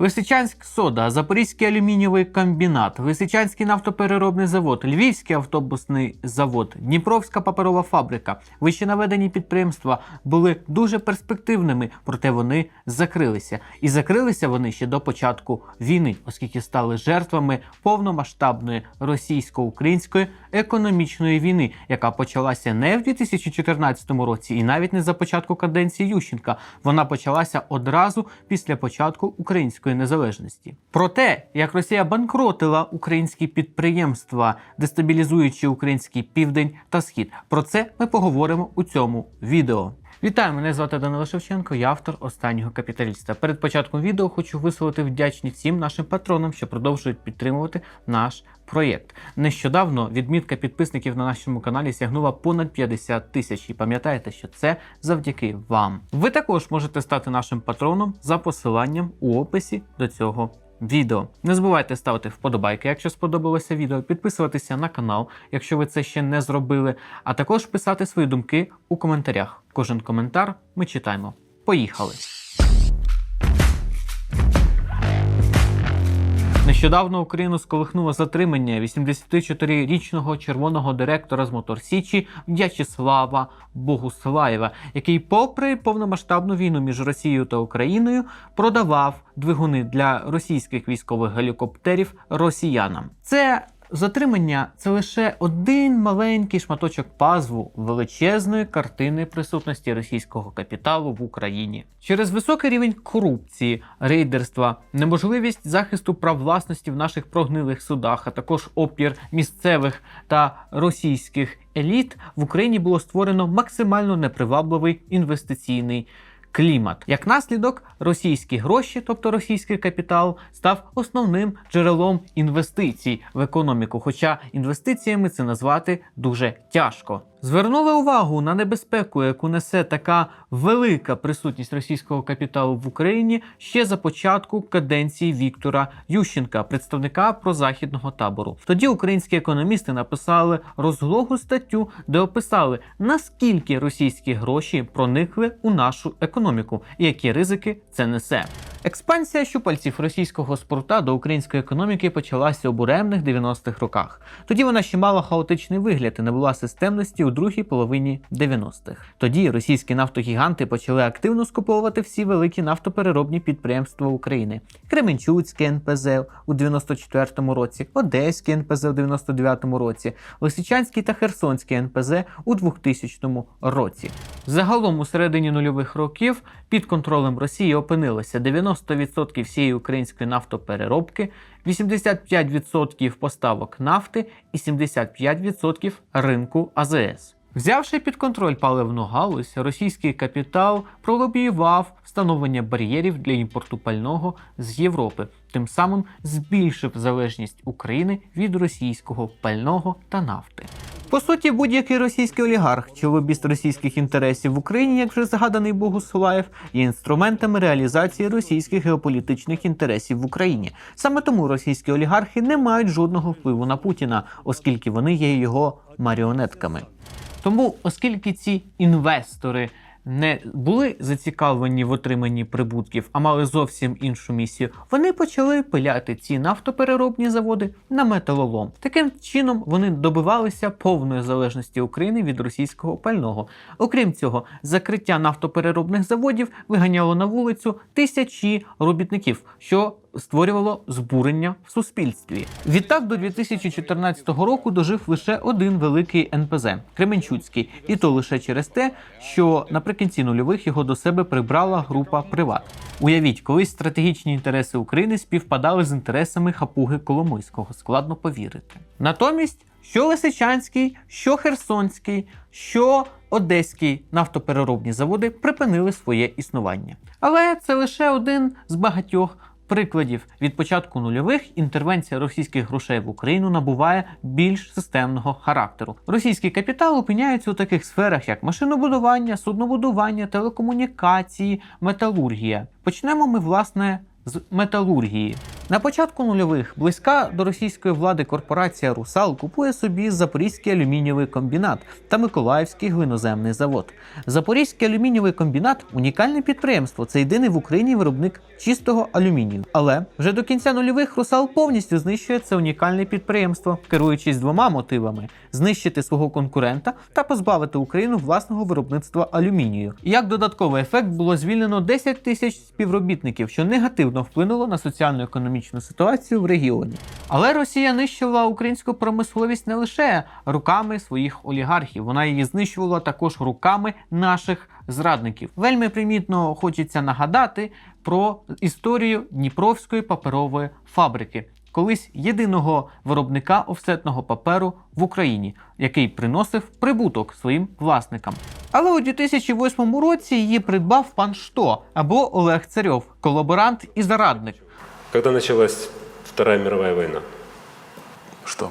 Лисичанськ сода, Запорізький алюмінієвий комбінат, Лисичанський нафтопереробний завод, Львівський автобусний завод, Дніпровська паперова фабрика. Вище наведені підприємства були дуже перспективними, проте вони закрилися. І закрилися вони ще до початку війни, оскільки стали жертвами повномасштабної російсько-української економічної війни, яка почалася не в 2014 році і навіть не за початку каденції Ющенка. Вона почалася одразу після початку української незалежності. Про те, як Росія банкротила українські підприємства, дестабілізуючи український південь та схід. Про це ми поговоримо у цьому відео. Вітаю, мене звати Данило Шевченко, я автор останнього капіталіста. Перед початком відео хочу висловити вдячність всім нашим патронам, що продовжують підтримувати наш проєкт. Нещодавно відмітка підписників на нашому каналі сягнула понад 50 тисяч. І пам'ятаєте, що це завдяки вам. Ви також можете стати нашим патроном за посиланням у описі до цього відео. Не забувайте ставити вподобайки, якщо сподобалося відео, підписуватися на канал, якщо ви це ще не зробили, а також писати свої думки у коментарях. Кожен коментар ми читаємо. Поїхали! Нещодавно Україну сколихнуло затримання 84-річного червоного директора з Мотор Січі В'ячеслава Богуслаєва, який, попри повномасштабну війну між Росією та Україною, продавав двигуни для російських військових гелікоптерів росіянам. Це Затримання це лише один маленький шматочок пазву величезної картини присутності російського капіталу в Україні через високий рівень корупції, рейдерства, неможливість захисту прав власності в наших прогнилих судах, а також опір місцевих та російських еліт в Україні було створено максимально непривабливий інвестиційний. Клімат як наслідок, російські гроші, тобто російський капітал, став основним джерелом інвестицій в економіку. Хоча інвестиціями це назвати дуже тяжко. Звернули увагу на небезпеку, яку несе така велика присутність російського капіталу в Україні ще за початку каденції Віктора Ющенка, представника прозахідного табору. Тоді українські економісти написали розлогу статтю, де описали наскільки російські гроші проникли у нашу економіку і які ризики це несе. Експансія щупальців російського спорта до української економіки почалася у буремних 90-х роках. Тоді вона ще мала хаотичний вигляд і не була системності у другій половині 90-х. Тоді російські нафтогіганти почали активно скуповувати всі великі нафтопереробні підприємства України: Кременчуцьке НПЗ у 94-му році, Одеське НПЗ у 99-му році, Лисичанський та Херсонський НПЗ у 2000 році. Загалом у середині нульових років під контролем Росії опинилося 90% всієї української нафтопереробки, 85% поставок нафти і 75% ринку АЗС. Взявши під контроль паливну галузь, російський капітал пролобіював встановлення бар'єрів для імпорту пального з Європи, тим самим збільшив залежність України від російського пального та нафти. По суті, будь-який російський олігарх чи лобіст російських інтересів в Україні, як вже згаданий Богуслаєв, є інструментами реалізації російських геополітичних інтересів в Україні. Саме тому російські олігархи не мають жодного впливу на Путіна, оскільки вони є його маріонетками. Тому, оскільки ці інвестори не були зацікавлені в отриманні прибутків, а мали зовсім іншу місію, вони почали пиляти ці нафтопереробні заводи на металолом. Таким чином вони добивалися повної залежності України від російського пального. Окрім цього, закриття нафтопереробних заводів виганяло на вулицю тисячі робітників, що створювало збурення в суспільстві. Відтак до 2014 року дожив лише один великий НПЗ Кременчуцький, і то лише через те, що наприкінці нульових його до себе прибрала група Приват. Уявіть, колись стратегічні інтереси України співпадали з інтересами хапуги Коломойського. Складно повірити. Натомість, що Лисичанський, що Херсонський, що Одеський нафтопереробні заводи припинили своє існування. Але це лише один з багатьох прикладів. Від початку нульових інтервенція російських грошей в Україну набуває більш системного характеру. Російський капітал опиняється у таких сферах, як машинобудування, суднобудування, телекомунікації, металургія. Почнемо ми власне з металургії. На початку нульових близька до російської влади корпорація Русал купує собі Запорізький алюмінієвий комбінат та Миколаївський глиноземний завод. Запорізький алюмінієвий комбінат унікальне підприємство. Це єдиний в Україні виробник чистого алюмінію. Але вже до кінця нульових Русал повністю знищує це унікальне підприємство, керуючись двома мотивами: знищити свого конкурента та позбавити Україну власного виробництва алюмінію. Як додатковий ефект було звільнено 10 тисяч співробітників, що негативно вплинуло на соціально-економічну ситуацію в регіоні. Але Росія нищила українську промисловість не лише руками своїх олігархів, вона її знищувала також руками наших зрадників. Вельми примітно хочеться нагадати про історію Дніпровської паперової фабрики. Колись єдиного виробника офсетного паперу в Україні, який приносив прибуток своїм власникам. Але у 2008 році її придбав пан Што або Олег Царьов, колаборант і зарадник. Когда началась Вторая мировая война? Что?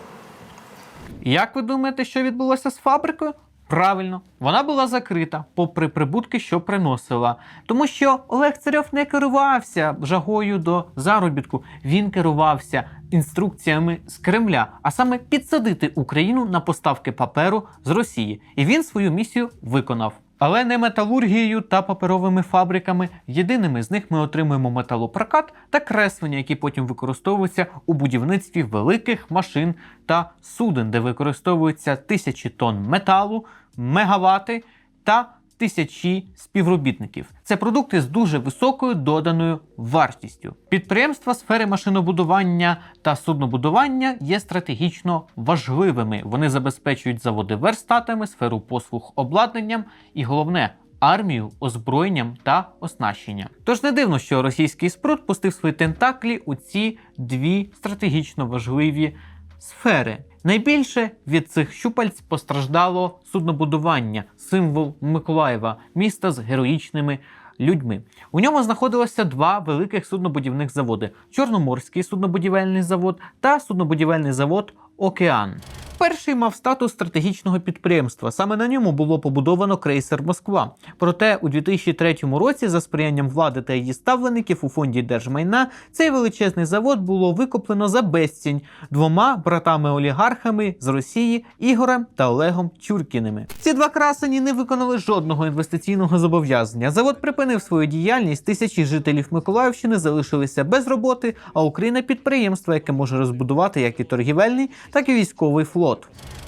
Як ви думаєте, що відбулося з фабрикою? Правильно, вона була закрита, попри прибутки, що приносила. Тому що Олег Царьов не керувався жагою до заробітку, він керувався інструкціями з Кремля, а саме підсадити Україну на поставки паперу з Росії. І він свою місію виконав. Але не металургією та паперовими фабриками. Єдиними з них ми отримуємо металопрокат та креслення, які потім використовуються у будівництві великих машин та суден, де використовуються тисячі тонн металу, мегавати та тисячі співробітників. Це продукти з дуже високою доданою вартістю. Підприємства сфери машинобудування та суднобудування є стратегічно важливими. Вони забезпечують заводи верстатами, сферу послуг обладнанням і головне. Армію, озброєнням та оснащенням. Тож не дивно, що російський спрут пустив свої тентаклі у ці дві стратегічно важливі сфери. Найбільше від цих щупальць постраждало суднобудування, символ Миколаєва, міста з героїчними людьми. У ньому знаходилося два великих суднобудівних заводи: Чорноморський суднобудівельний завод та суднобудівельний завод Океан. Перший мав статус стратегічного підприємства. Саме на ньому було побудовано крейсер Москва. Проте у 2003 році, за сприянням влади та її ставлеників у фонді держмайна, цей величезний завод було викуплено за безцінь двома братами-олігархами з Росії Ігорем та Олегом Чуркіними. Ці два красені не виконали жодного інвестиційного зобов'язання. Завод припинив свою діяльність. Тисячі жителів Миколаївщини залишилися без роботи. А Україна підприємство, яке може розбудувати як і торгівельний, так і військовий флот.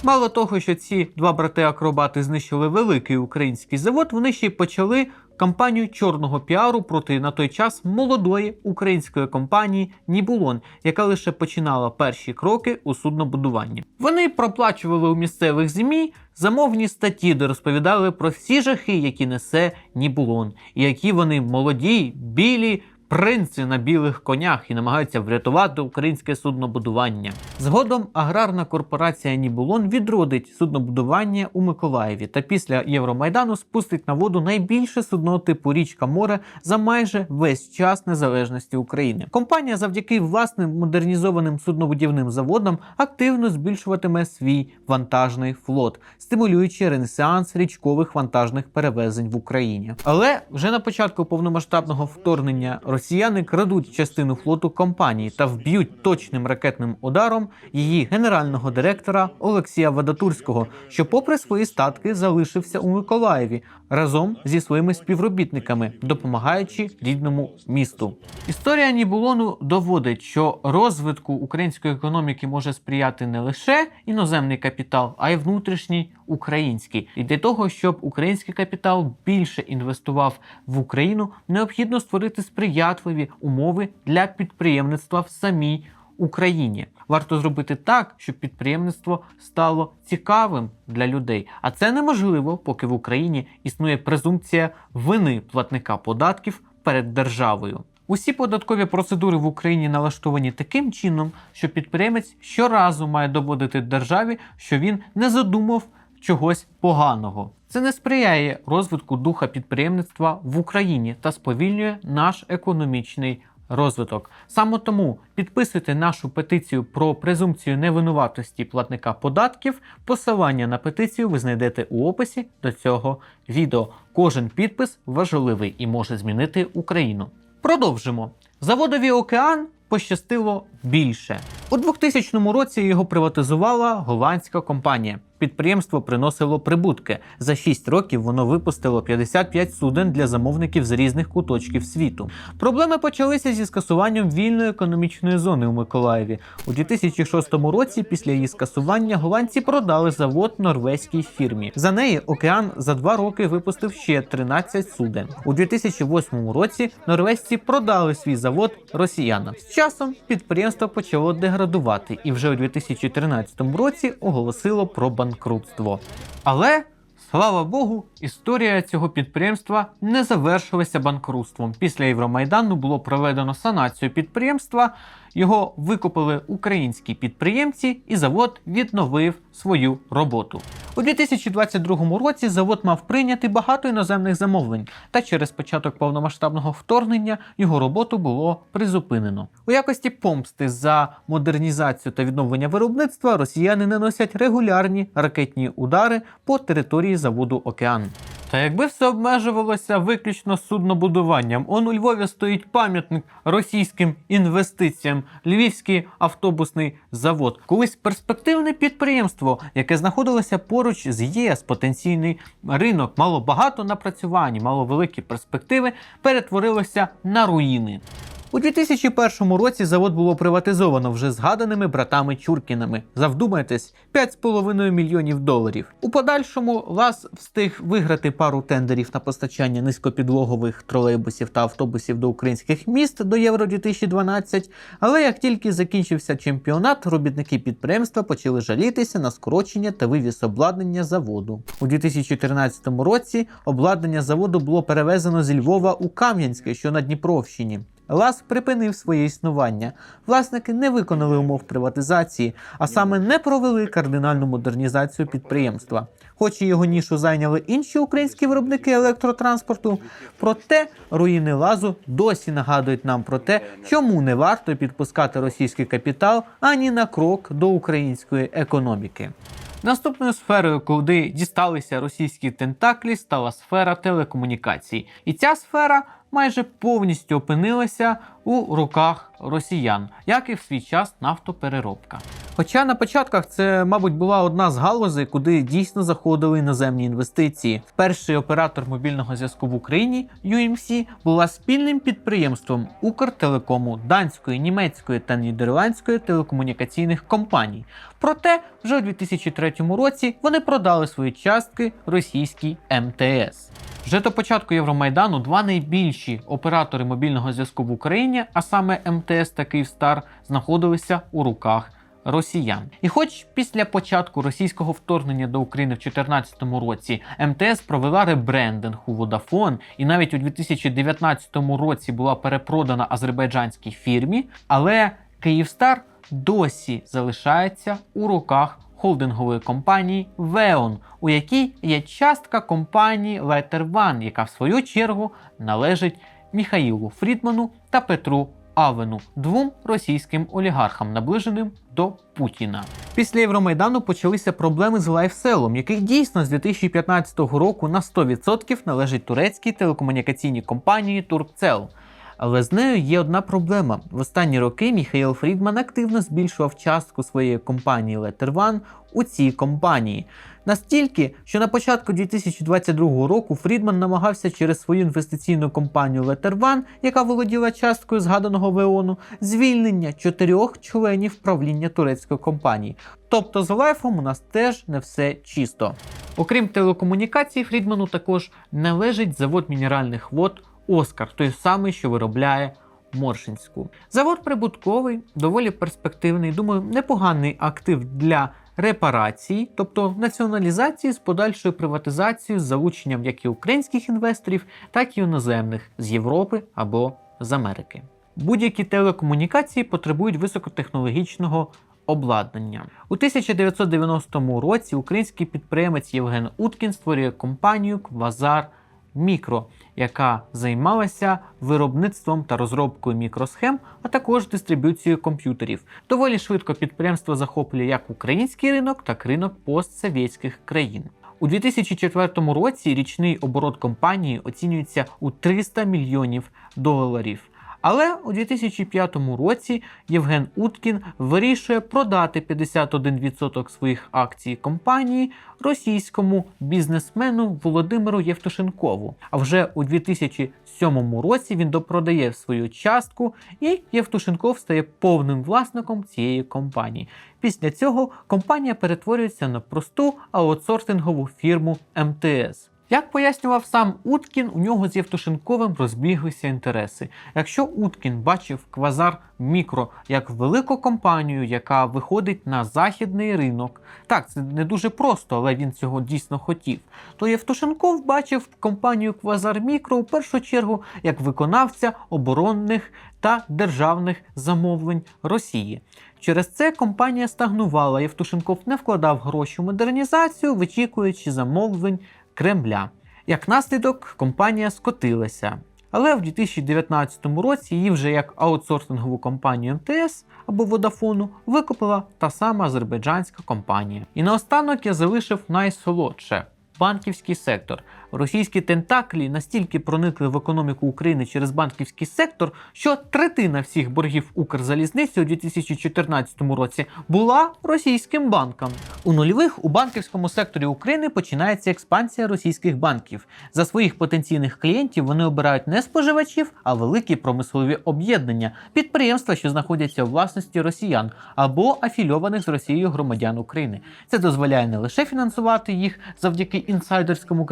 Мало того, що ці два брати-акробати знищили великий український завод, вони ще й почали кампанію чорного піару проти на той час молодої української компанії Нібулон, яка лише починала перші кроки у суднобудуванні. Вони проплачували у місцевих ЗМІ замовні статті, де розповідали про всі жахи, які несе Нібулон, і які вони молоді, білі. Принци на білих конях і намагаються врятувати українське суднобудування. Згодом аграрна корпорація Нібулон відродить суднобудування у Миколаєві та після Євромайдану спустить на воду найбільше судно типу річка море за майже весь час незалежності України. Компанія завдяки власним модернізованим суднобудівним заводам активно збільшуватиме свій вантажний флот, стимулюючи ренесанс річкових вантажних перевезень в Україні. Але вже на початку повномасштабного вторгнення росіяни крадуть частину флоту компанії та вб'ють точним ракетним ударом її генерального директора Олексія Вадатурського, що, попри свої статки, залишився у Миколаєві разом зі своїми співробітниками, допомагаючи рідному місту. Історія Нібулону доводить, що розвитку української економіки може сприяти не лише іноземний капітал, а й внутрішній український. І для того, щоб український капітал більше інвестував в Україну, необхідно створити сприятливі умови для підприємництва в самій Україні. Варто зробити так, щоб підприємництво стало цікавим для людей. А це неможливо, поки в Україні існує презумпція вини платника податків перед державою. Усі податкові процедури в Україні налаштовані таким чином, що підприємець щоразу має доводити державі, що він не задумав чогось поганого. Це не сприяє розвитку духа підприємництва в Україні та сповільнює наш економічний розвиток. Саме тому підписуйте нашу петицію про презумпцію невинуватості платника податків. Посилання на петицію ви знайдете у описі до цього відео. Кожен підпис важливий і може змінити Україну. Продовжимо. Заводові океан пощастило більше. У 2000 році його приватизувала голландська компанія. Підприємство приносило прибутки. За 6 років воно випустило 55 суден для замовників з різних куточків світу. Проблеми почалися зі скасуванням вільної економічної зони у Миколаєві. У 2006 році, після її скасування, голландці продали завод норвезькій фірмі. За неї океан за два роки випустив ще 13 суден. У 2008 році норвезці продали свій завод росіянам. Часом підприємство почало деградувати і вже у 2013 році оголосило про банкрутство. Але Слава Богу, історія цього підприємства не завершилася банкрутством. Після Євромайдану було проведено санацію підприємства. Його викупили українські підприємці, і завод відновив свою роботу. У 2022 році завод мав прийняти багато іноземних замовлень, та через початок повномасштабного вторгнення його роботу було призупинено. У якості помсти за модернізацію та відновлення виробництва росіяни наносять регулярні ракетні удари по території заводу Океан. Та якби все обмежувалося виключно суднобудуванням, он у Львові стоїть пам'ятник російським інвестиціям, Львівський автобусний завод, колись перспективне підприємство, яке знаходилося поруч з ЄС, потенційний ринок, мало багато напрацювань, мало великі перспективи, перетворилося на руїни. У 2001 році завод було приватизовано вже згаданими братами Чуркінами. Завдумайтесь, 5,5 мільйонів доларів. У подальшому ЛАЗ встиг виграти пару тендерів на постачання низькопідлогових тролейбусів та автобусів до українських міст до Євро 2012. Але як тільки закінчився чемпіонат, робітники підприємства почали жалітися на скорочення та вивіз обладнання заводу. У 2014 році обладнання заводу було перевезено зі Львова у Кам'янське, що на Дніпровщині. ЛАЗ припинив своє існування. Власники не виконали умов приватизації, а саме не провели кардинальну модернізацію підприємства. Хоч і його нішу зайняли інші українські виробники електротранспорту, проте руїни лазу досі нагадують нам про те, чому не варто підпускати російський капітал ані на крок до української економіки. Наступною сферою, куди дісталися російські тентаклі, стала сфера телекомунікацій. І ця сфера майже повністю опинилася у руках росіян, як і в свій час нафтопереробка. Хоча на початках це, мабуть, була одна з галузей, куди дійсно заходили іноземні інвестиції. Перший оператор мобільного зв'язку в Україні UMC була спільним підприємством Укртелекому, данської, німецької та нідерландської телекомунікаційних компаній. Проте вже у 2003 році вони продали свої частки російській МТС. Вже до початку Євромайдану два найбільші оператори мобільного зв'язку в Україні, а саме МТС та Київстар, знаходилися у руках росіян. І хоч після початку російського вторгнення до України в 2014 році МТС провела ребрендинг у Vodafone і навіть у 2019 році була перепродана азербайджанській фірмі, але Київстар досі залишається у руках холдингової компанії Veon, у якій є частка компанії Lighter One, яка в свою чергу належить Міхаїлу Фрідману та Петру Авену, двом російським олігархам, наближеним до Путіна. Після Євромайдану почалися проблеми з лайфселом, який дійсно з 2015 року на 100% належить турецькій телекомунікаційній компанії Туркцел. Але з нею є одна проблема. В останні роки Міхаїл Фрідман активно збільшував частку своєї компанії Letter One у цій компанії. Настільки, що на початку 2022 року Фрідман намагався через свою інвестиційну компанію Letter One, яка володіла часткою згаданого Веону, звільнення чотирьох членів правління турецької компанії. Тобто з лайфом у нас теж не все чисто. Окрім телекомунікацій, Фрідману також належить завод мінеральних вод Оскар, той самий, що виробляє Моршинську. Завод прибутковий, доволі перспективний, думаю, непоганий актив для репарації, тобто націоналізації з подальшою приватизацією з залученням як і українських інвесторів, так і іноземних з Європи або з Америки. Будь-які телекомунікації потребують високотехнологічного обладнання. У 1990 році український підприємець Євген Уткін створює компанію Квазар Мікро, яка займалася виробництвом та розробкою мікросхем, а також дистриб'юцією комп'ютерів. Доволі швидко підприємство захоплює як український ринок, так і ринок постсовєтських країн. У 2004 році річний оборот компанії оцінюється у 300 мільйонів доларів. Але у 2005 році Євген Уткін вирішує продати 51% своїх акцій компанії російському бізнесмену Володимиру Євтушенкову. А вже у 2007 році він допродає свою частку, і Євтушенков стає повним власником цієї компанії. Після цього компанія перетворюється на просту аутсорсингову фірму МТС. Як пояснював сам Уткін, у нього з Євтушенковим розбіглися інтереси. Якщо Уткін бачив Квазар Мікро як велику компанію, яка виходить на західний ринок, так це не дуже просто, але він цього дійсно хотів. То Євтушенков бачив компанію Квазар Мікро у першу чергу як виконавця оборонних та державних замовлень Росії. Через це компанія стагнувала. Євтушенков не вкладав гроші у модернізацію, вичікуючи замовлень Кремля. Як наслідок, компанія скотилася. Але в 2019 році її вже як аутсорсингову компанію МТС або Водафону викупила та сама азербайджанська компанія. І наостанок я залишив найсолодше банківський сектор. Російські тентаклі настільки проникли в економіку України через банківський сектор, що третина всіх боргів Укрзалізниці у 2014 році була російським банкам. У нульових у банківському секторі України починається експансія російських банків. За своїх потенційних клієнтів вони обирають не споживачів, а великі промислові об'єднання, підприємства, що знаходяться у власності росіян або афільованих з Росією громадян України. Це дозволяє не лише фінансувати їх завдяки інсайдерському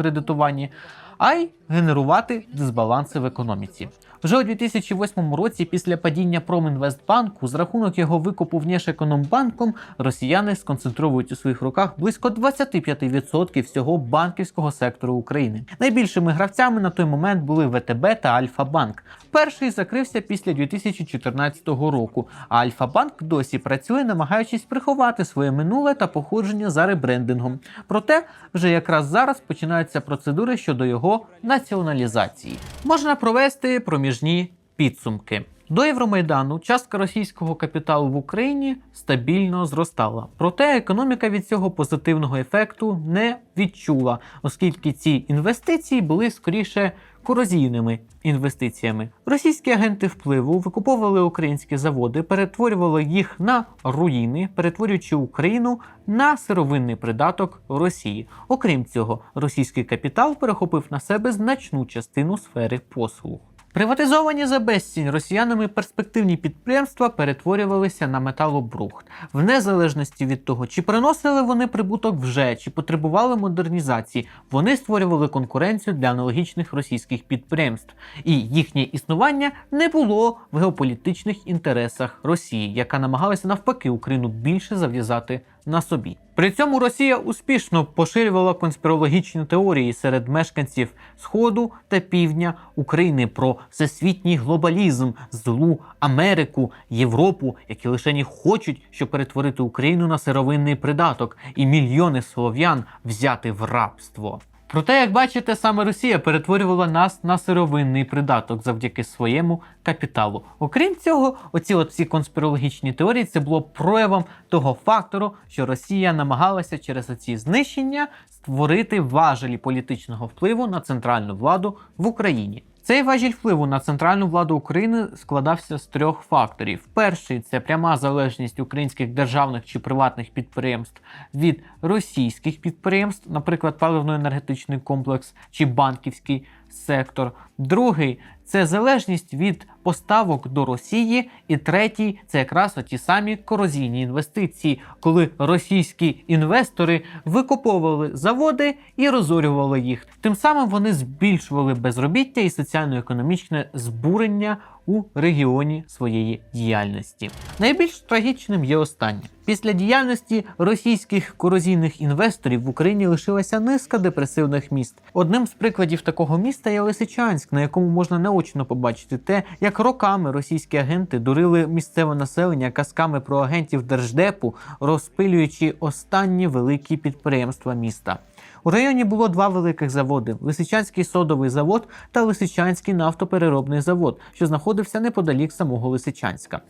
кредитуванні, а й генерувати дисбаланси в економіці. Вже у 2008 році, після падіння Промінвестбанку, за рахунок його викупу Внешекономбанком, росіяни сконцентровують у своїх руках близько 25% всього банківського сектору України. Найбільшими гравцями на той момент були ВТБ та Альфа-Банк. Перший закрився після 2014 року, а Альфа-Банк досі працює, намагаючись приховати своє минуле та походження за ребрендингом. Проте вже якраз зараз починаються процедури щодо його націоналізації. Можна провести проміжні підсумки. До Євромайдану частка російського капіталу в Україні стабільно зростала. Проте економіка від цього позитивного ефекту не відчула, оскільки ці інвестиції були скоріше корозійними інвестиціями. Російські агенти впливу викуповували українські заводи, перетворювали їх на руїни, перетворюючи Україну на сировинний придаток Росії. Окрім цього, російський капітал перехопив на себе значну частину сфери послуг. Приватизовані за безцінь росіянами перспективні підприємства перетворювалися на металобрухт, в незалежності від того, чи приносили вони прибуток вже, чи потребували модернізації, вони створювали конкуренцію для аналогічних російських підприємств, і їхнє існування не було в геополітичних інтересах Росії, яка намагалася навпаки Україну більше зав'язати на собі. При цьому Росія успішно поширювала конспірологічні теорії серед мешканців Сходу та Півдня України про всесвітній глобалізм, злу Америку, Європу, які лише не хочуть, щоб перетворити Україну на сировинний придаток і мільйони слов'ян взяти в рабство. Проте, як бачите, саме Росія перетворювала нас на сировинний придаток завдяки своєму капіталу. Окрім цього, оці от всі конспірологічні теорії це було проявом того фактору, що Росія намагалася через оці знищення створити важелі політичного впливу на центральну владу в Україні. Цей важіль впливу на центральну владу України складався з трьох факторів: перший це пряма залежність українських державних чи приватних підприємств від російських підприємств, наприклад, паливно-енергетичний комплекс чи банківський сектор. Другий це залежність від поставок до Росії. І третій це якраз ті самі корозійні інвестиції, коли російські інвестори викуповували заводи і розорювали їх. Тим самим вони збільшували безробіття і соціально-економічне збурення у регіоні своєї діяльності. Найбільш трагічним є останнє. Після діяльності російських корозійних інвесторів в Україні лишилася низка депресивних міст. Одним з прикладів такого міста є Лисичанськ, на якому можна наочно побачити те, як роками російські агенти дурили місцеве населення казками про агентів держдепу, розпилюючи останні великі підприємства міста. У районі було два великих заводи: Лисичанський содовий завод та Лисичанський нафтопереробний завод, що знаходився неподалік самого Лисичанська.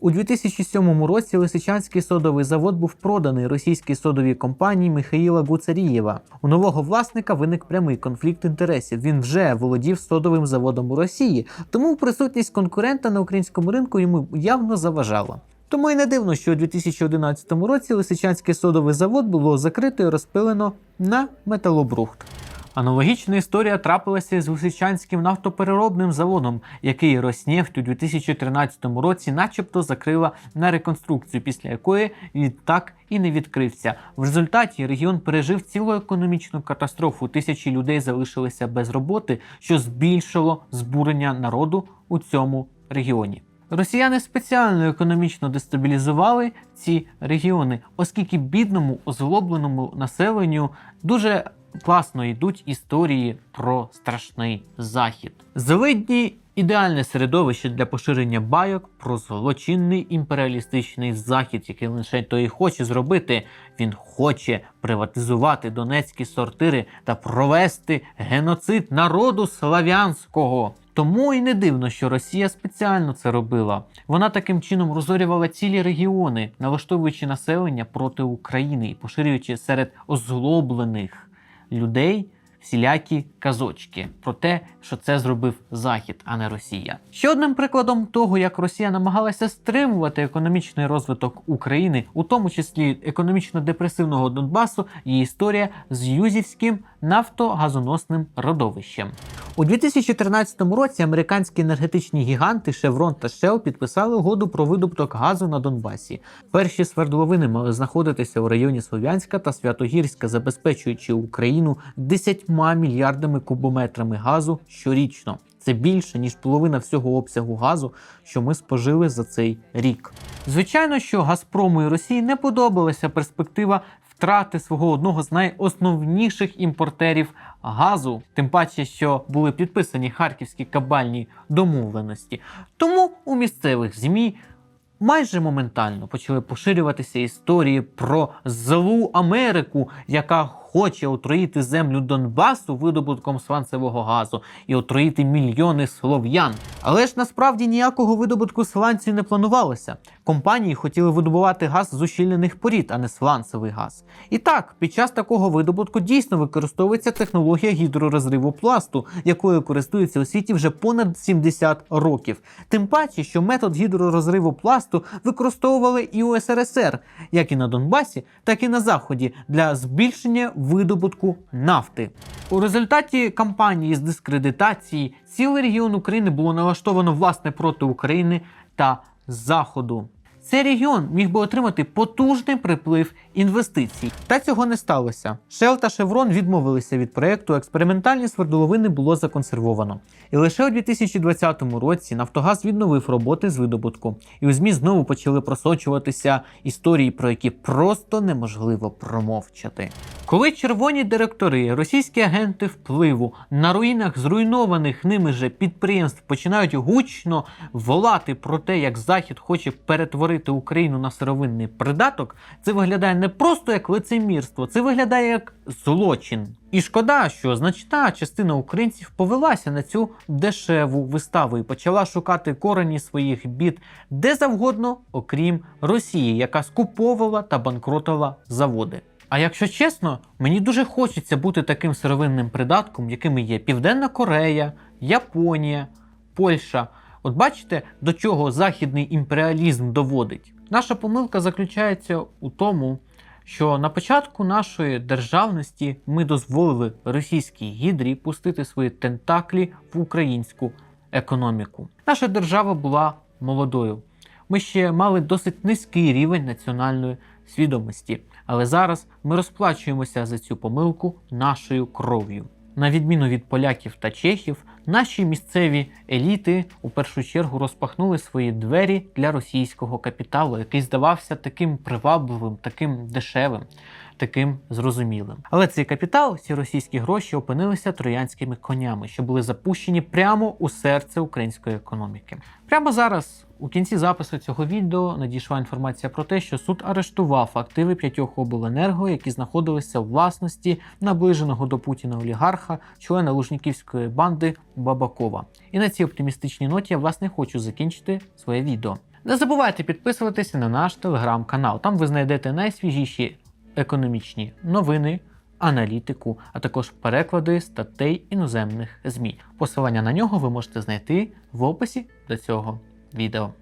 У 2007 році Лисичанський содовий завод був проданий російській содовій компанії Михаїла Гуцарієва. У нового власника виник прямий конфлікт інтересів. Він вже володів содовим заводом у Росії, тому присутність конкурента на українському ринку йому явно заважала. Тому і не дивно, що у 2011 році Лисичанський содовий завод було закрито і розпилено на металобрухт. Аналогічна історія трапилася з Лисичанським нафтопереробним заводом, який Роснефть у 2013 році начебто закрила на реконструкцію, після якої він так і не відкрився. В результаті регіон пережив цілу економічну катастрофу. Тисячі людей залишилися без роботи, що збільшило збурення народу у цьому регіоні. Росіяни спеціально економічно дестабілізували ці регіони, оскільки бідному озлобленому населенню дуже класно йдуть історії про страшний захід. Зеледні ідеальне середовище для поширення байок про злочинний імперіалістичний захід, який лише то і хоче зробити. Він хоче приватизувати донецькі сортири та провести геноцид народу славянського. Тому і не дивно, що Росія спеціально це робила. Вона таким чином розорювала цілі регіони, налаштовуючи населення проти України і поширюючи серед озлоблених людей всілякі казочки про те, що це зробив Захід, а не Росія. Ще одним прикладом того, як Росія намагалася стримувати економічний розвиток України, у тому числі економічно-депресивного Донбасу, є історія з Юзівським нафтогазоносним родовищем. У 2013 році американські енергетичні гіганти Chevron та Shell підписали угоду про видобуток газу на Донбасі. Перші свердловини мали знаходитися у районі Слов'янська та Святогірська, забезпечуючи Україну 10 мільярдами кубометрами газу щорічно. Це більше ніж половина всього обсягу газу, що ми спожили за цей рік. Звичайно, що Газпрому і Росії не подобалася перспектива втрати свого одного з найосновніших імпортерів газу, тим паче, що були підписані харківські кабальні домовленості. Тому у місцевих ЗМІ майже моментально почали поширюватися історії про злу Америку, яка хоче отруїти землю Донбасу видобутком сланцевого газу і отруїти мільйони слов'ян. Але ж насправді ніякого видобутку сланців не планувалося. Компанії хотіли видобувати газ з ущільнених порід, а не сланцевий газ. І так, під час такого видобутку дійсно використовується технологія гідророзриву пласту, якою користуються у світі вже понад 70 років. Тим паче, що метод гідророзриву пласту використовували і у СРСР, як і на Донбасі, так і на Заході для збільшення видобутку нафти. У результаті кампанії з дискредитації цілий регіон України було налаштовано власне проти України та Заходу. Цей регіон міг би отримати потужний приплив інвестицій. Та цього не сталося. Shell та Chevron відмовилися від проекту, експериментальні свердловини було законсервовано. І лише у 2020 році Нафтогаз відновив роботи з видобутку. І у ЗМІ знову почали просочуватися історії, про які просто неможливо промовчати. Коли червоні директори, російські агенти впливу на руїнах зруйнованих ними же підприємств починають гучно волати про те, як Захід хоче перетворити Україну на сировинний придаток, це виглядає не просто як лицемірство, це виглядає як злочин. І шкода, що значна частина українців повелася на цю дешеву виставу і почала шукати корені своїх бід де завгодно, окрім Росії, яка скуповувала та банкротила заводи. А якщо чесно, мені дуже хочеться бути таким сировинним придатком, якими є Південна Корея, Японія, Польща. От бачите, до чого західний імперіалізм доводить. Наша помилка заключається у тому, що на початку нашої державності ми дозволили російській гідрі пустити свої тентаклі в українську економіку. Наша держава була молодою. Ми ще мали досить низький рівень національної свідомості, але зараз ми розплачуємося за цю помилку нашою кров'ю. На відміну від поляків та чехів, наші місцеві еліти у першу чергу розпахнули свої двері для російського капіталу, який здавався таким привабливим, таким дешевим, таким зрозумілим. Але цей капітал, ці російські гроші опинилися троянськими конями, що були запущені прямо у серце української економіки. Прямо зараз. У кінці запису цього відео надійшла інформація про те, що суд арештував активи п'ятьох обленерго, які знаходилися у власності наближеного до Путіна олігарха, члена Лужніківської банди Бабакова. І на цій оптимістичній ноті я власне хочу закінчити своє відео. Не забувайте підписуватися на наш телеграм-канал. Там ви знайдете найсвіжіші економічні новини, аналітику, а також переклади статей іноземних ЗМІ. Посилання на нього ви можете знайти в описі до цього відео.